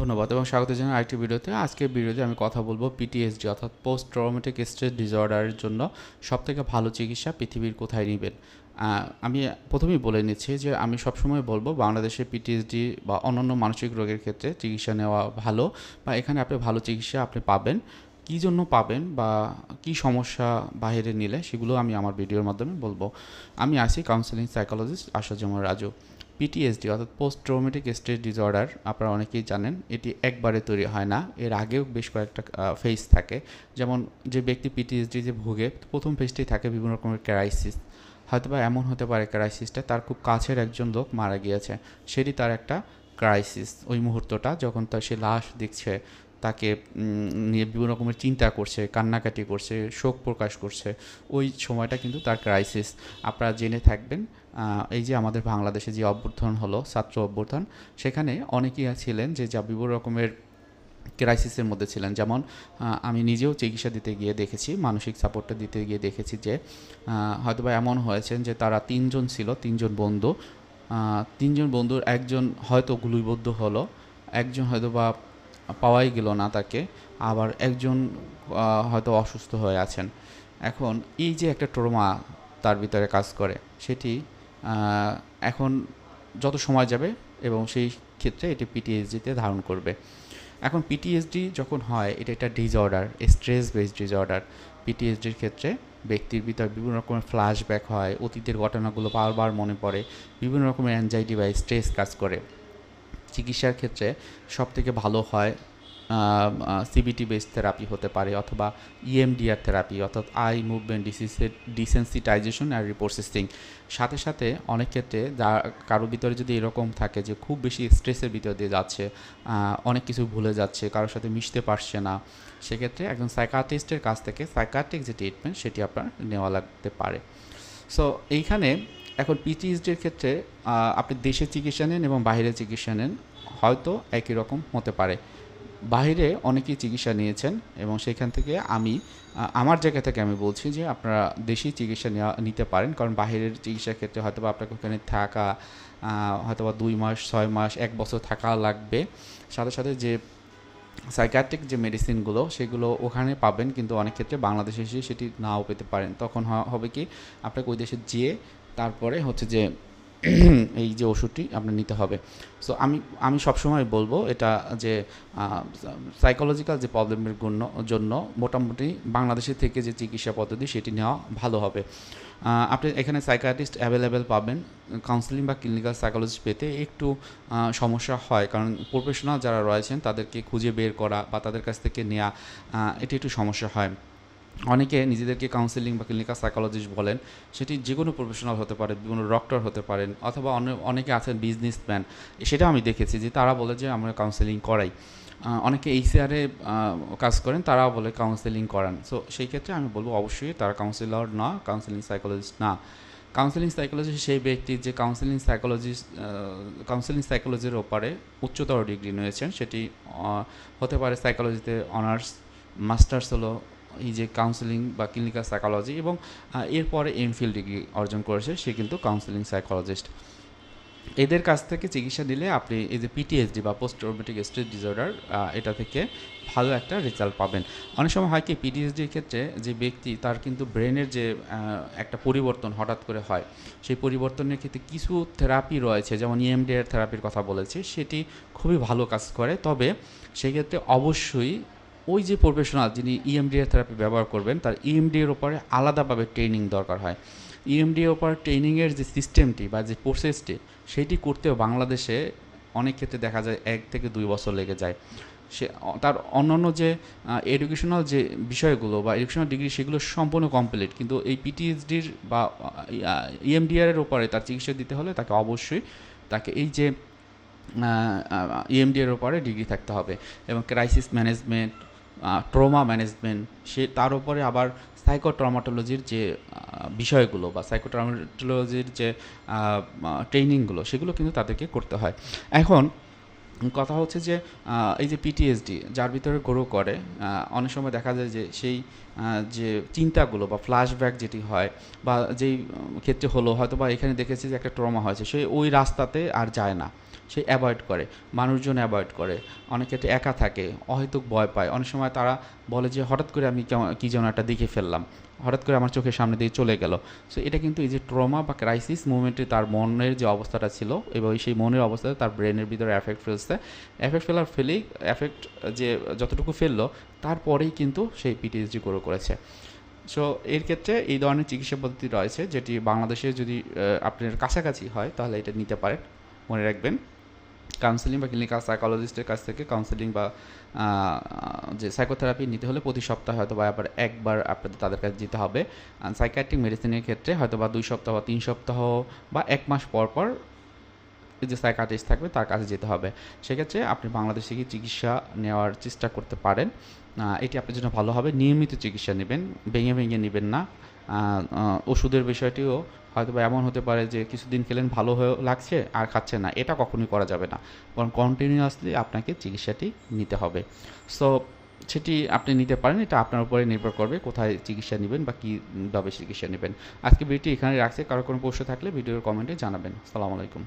ধন্যবাদ এবং স্বাগত জানাই আরেকটি ভিডিওতে। আজকের ভিডিওতে আমি কথা বলব পিটিএসডি অর্থাৎ পোস্ট ট্রমেটিক স্ট্রেস ডিসঅর্ডারের জন্য সবথেকে ভালো চিকিৎসা পৃথিবীর কোথায় নেবেন। আমি প্রথমেই বলে নিচ্ছি যে আমি সবসময় বলব বাংলাদেশে পিটিএসডি বা অন্যান্য মানসিক রোগের ক্ষেত্রে চিকিৎসা নেওয়া ভালো বা এখানে আপনি ভালো চিকিৎসা আপনি পাবেন। কী জন্য পাবেন বা কী সমস্যা বাইরে নিলে সেগুলো আমি আমার ভিডিওর মাধ্যমে বলব। আমি আছি কাউন্সেলিং সাইকোলজিস্ট আশাজমর রাজু। পিটিএসডি অর্থাৎ পোস্ট ট্রোমেটিক স্ট্রেস ডিসঅর্ডার আপনারা অনেকেই জানেন, এটি একবারে তৈরি হয় না। এর আগেও বেশ কয়েকটা ফেজ থাকে। যেমন যে ব্যক্তি পিটিএসডি যে ভোগে, প্রথম ফেসটি থাকে বিভিন্ন রকমের ক্রাইসিস হয়তো বা এমন হতে পারে ক্রাইসিসটা তার খুব কাছের একজন লোক মারা গিয়েছে। সেটি তার একটা ক্রাইসিস ওই মুহূর্তটা, যখন তার সে লাশ দেখছে তাকে নিয়ে বিভিন্ন রকমের চিন্তা করছে, কান্নাকাটি করছে, শোক প্রকাশ করছে। ওই সময়টা কিন্তু তার ক্রাইসিস আপনারা জেনে থাকবেন এই যে আমাদের বাংলাদেশে যে অভ্যর্থন হলো, ছাত্র অভ্যর্থন সেখানে অনেকেই ছিলেন যে যা বিভিন্ন রকমের ক্রাইসিসের মধ্যে ছিলেন। যেমন আমি নিজেও চিকিৎসা দিতে গিয়ে দেখেছি, মানসিক সাপোর্টটা দিতে গিয়ে দেখেছি যে হয়তোবা এমন হয়েছেন যে তারা তিনজন ছিল, তিনজন বন্ধু। তিনজন বন্ধুর একজন হয়তো গুলিবদ্ধ হলো, একজন হয়তো বা পাওয়াই গেল না তাকে। আবার একজন হয়তো অসুস্থ হয়ে আছেন। এখন এই যে একটা ট্রমা তার ভিতরে কাজ করে, সেটি এখন যত সময় যাবে এবং সেই ক্ষেত্রে এটি পিটিএসডিতে ধারণ করবে। এখন পিটিএসডি যখন হয়, এটা একটা ডিসঅর্ডার স্ট্রেস বেসড ডিসঅর্ডার পিটিএসডির ক্ষেত্রে ব্যক্তির ভিতর বিভিন্ন রকমের ফ্ল্যাশব্যাক হয়, অতীতের ঘটনাগুলো বারবার মনে পড়ে, বিভিন্ন রকমের অ্যাংজাইটি বা স্ট্রেস কাজ করে। চিকিৎসার ক্ষেত্রে সবথেকে ভালো হয় সিবিটি বেসড থেরাপি হতে পারে অথবা E ইএমডিআর থেরাপি অর্থাৎ আই মুভমেন্ট ডিসিসের ডিসেন্সিটাইজেশন আর রিপ্রসেসিং সাথে সাথে অনেক ক্ষেত্রে যা কারোর ভিতরে যদি এরকম থাকে যে খুব বেশি স্ট্রেসের ভিতর দিয়ে যাচ্ছে অনেক কিছু ভুলে যাচ্ছে, কারোর সাথে মিশতে পারছে না, সেক্ষেত্রে একজন সাইকাট্রিস্টের কাছ থেকে সাইকাট্রিক যে ট্রিটমেন্ট সেটি আপনার নেওয়া লাগতে পারে। সো এইখানে এখন পিটিএসডির ক্ষেত্রে আপনি দেশে চিকিৎসা নেন এবং বাইরে চিকিৎসা নেন, হয়তো একই রকম হতে পারে। বাইরে অনেকেই চিকিৎসা নিয়েছেন এবং সেখান থেকে আমি আমার জায়গা থেকে আমি বলছি যে আপনারা দেশি চিকিৎসা নিতে পারেন। কারণ বাইরের চিকিৎসার ক্ষেত্রে হয়তো বা আপনাকে ওখানে থাকা হয়তো বা দুই মাস, ছয় মাস, এক বছর থাকা লাগবে। সাথে সাথে যে সাইকাট্রিক যে মেডিসিনগুলো সেগুলো ওখানে পাবেন। কিন্তু অনেক ক্ষেত্রে বাংলাদেশে এসে সেটি নাও পেতে পারেন। তখন হবে কি, আপনাকে ওই দেশে যেয়ে তারপরে হচ্ছে যে এই যে ওষুধটি আপনার নিতে হবে। সো আমি আমি সবসময় বলব এটা যে সাইকোলজিক্যাল যে প্রবলেমের জন্য মোটামুটি বাংলাদেশের থেকে যে চিকিৎসা পদ্ধতি সেটি নেওয়া ভালো হবে। আপনি এখানে সাইকাটিস্ট অ্যাভেলেবেল পাবেন কাউন্সিলিং বা ক্লিনিক্যাল সাইকোলজিস্ট পেতে একটু সমস্যা হয়। কারণ প্রফেশনাল যারা রয়েছেন তাদেরকে খুঁজে বের করা বা তাদের কাছ থেকে নেওয়া এটি একটু সমস্যা হয়। অনেকে নিজেদেরকে কাউন্সিলিং বা ক্লিনিক্যাল সাইকোলজিস্ট বলেন, সেটি যে কোনো প্রফেশনাল হতে পারে বিভিন্ন ডক্টর হতে পারেন, অথবা অনে- অনেকে আছেন বিজনেসম্যান সেটা আমি দেখেছি যে তারা বলে যে আমরা কাউন্সিলিং করাই। অনেকে এইচআরে কাজ করেন, তারাও বলে কাউন্সিলিং করান। সো সেই ক্ষেত্রে আমি বলব অবশ্যই তারা কাউন্সিলর না কাউন্সিলিং সাইকোলজিস্ট না। কাউন্সিলিং সাইকোলজিস্ট সেই ব্যক্তি যে কাউন্সিলিং সাইকোলজিস্ট কাউন্সিলিং সাইকোলজির ওপারে উচ্চতর ডিগ্রি নিয়েছেন, সেটি হতে পারে সাইকোলজিতে অনার্স মাস্টার্স হলো এই যে কাউন্সিলিং বা ক্লিনিক্যাল সাইকোলজি এবং এরপরে এমফিল ডিগ্রি অর্জন করেছে, সে কিন্তু কাউন্সিলিং সাইকোলজিস্ট এদের কাছ থেকে চিকিৎসা নিলে আপনি এই যে পিটিএসডি বা পোস্ট ট্রমেটিক স্ট্রেস ডিসঅর্ডার এটা থেকে ভালো একটা রেজাল্ট পাবেন। অনেক সময় হয় কি পিটিএসডির ক্ষেত্রে যে ব্যক্তি, তার কিন্তু ব্রেনের যে একটা পরিবর্তন হঠাৎ করে হয়, সেই পরিবর্তনের ক্ষেত্রে কিছু থেরাপি রয়েছে, যেমন E ইএমডিআর থেরাপির কথা বলেছি, সেটি খুবই ভালো কাজ করে। তবে সেক্ষেত্রে অবশ্যই ওই যে প্রফেশনাল যিনি E ইএমডিআর থেরাপি ব্যবহার করবেন, তার E ইএমডিএর ওপরে আলাদাভাবে ট্রেনিং দরকার হয়। E ইএমডিএর ওপর ট্রেনিংয়ের যে সিস্টেমটি বা যে প্রসেসটি সেটি করতেও বাংলাদেশে অনেক ক্ষেত্রে দেখা যায় এক থেকে দুই বছর লেগে যায়। সে, তার অন্যান্য যে এডুকেশনাল যে বিষয়গুলো বা এডুকেশনাল ডিগ্রি সেগুলো সম্পূর্ণ কমপ্লিট কিন্তু এই পিটিএইচডির বা E ইএমডিআর এর উপরে তার চিকিৎসা দিতে হলে তাকে অবশ্যই তাকে এই যে ইএমডি এর উপরে ডিগ্রি থাকতে হবে। এবং ক্রাইসিস ম্যানেজমেন্ট ট্রমা ম্যানেজমেন্ট সে তার উপরে আবার সাইকোট্রমাটোলজির যে বিষয়গুলো বা সাইকোট্রমাটোলজির যে ট্রেনিংগুলো সেগুলো কিন্তু তাদেরকে করতে হয়। এখন কথা হচ্ছে যে এই যে পিটিএসডি যার ভিতরে গ্রো করে অনেক সময় দেখা যায় যে সেই যে চিন্তাগুলো বা ফ্ল্যাশব্যাক যেটি হয় বা যেই ক্ষেত্রে হলো হয়তো বা এখানে দেখেছি যে একটা ট্রমা হয়েছে, সে ওই রাস্তাতে আর যায় না। সে অ্যাভয়েড করে, মানুষজন অ্যাভয়েড করে। অনেকে এটা একা থাকে, অহেতুক ভয় পায়। অনেক সময় তারা বলে যে, হঠাৎ করে আমি কেমন, কী যেন একটা দেখে ফেললাম। হঠাৎ করে আমার চোখের সামনে দিয়ে চলে গেল। সো এটা কিন্তু এই যে ট্রমা বা ক্রাইসিস মুভমেন্টে তার মনের যে অবস্থাটা ছিল, এবং সেই মনের অবস্থাতে তার ব্রেনের ভিতরে এফেক্ট ফেলছে। এফেক্ট ফেলার ফেলেই এফেক্ট যে যতটুকু ফেলল, তারপরেই কিন্তু সেই পিটিএসডি গ্রো করেছে। সো এর ক্ষেত্রে এই ধরনের চিকিৎসা পদ্ধতি রয়েছে, যেটি বাংলাদেশে যদি আপনার কাছাকাছি হয়, তাহলে এটা নিতে পারেন। মনে রাখবেন। কাউন্সেলিং বা ক্লিনিক্যাল সাইকোলজিস্টের কাছ থেকে কাউন্সেলিং বা যে সাইকোথেরাপি নিতে হলে প্রতি সপ্তাহে হয়তো বা আবার একবার আপনাদের, তাদের কাছে যেতে হবে। সাইকিয়াট্রিক মেডিসিনের ক্ষেত্রে হয়তো বা দুই সপ্তাহ বা তিন সপ্তাহ বা এক মাস পর পর যে সাইকাটিস্ট থাকবে তার কাছে যেতে হবে। সেক্ষেত্রে আপনি বাংলাদেশে গিয়ে চিকিৎসা নেওয়ার চেষ্টা করতে পারেন। এটি আপনার জন্য ভালো হবে। নিয়মিত চিকিৎসা নেবেন, ভেঙে ভেঙে নেবেন না। ওষুধের বিষয়টিও হয়তো বা এমন হতে পারে যে কিছুদিন খেলেন, ভালো হয়ে লাগছে আর খাচ্ছে না। এটা কখনোই করা যাবে না। কারণ কন্টিনিউয়াসলি আপনাকে চিকিৎসাটি নিতে হবে। সো সেটি আপনি নিতে পারেন। এটা আপনার উপরে নির্ভর করবে কোথায় চিকিৎসা নেবেন বা কীভাবে চিকিৎসা নেবেন। আজকে ভিডিওটি এখানে রাখছে। কারও কোনো প্রশ্ন থাকলে ভিডিওর কমেন্টে জানাবেন। সালাম আলাইকুম।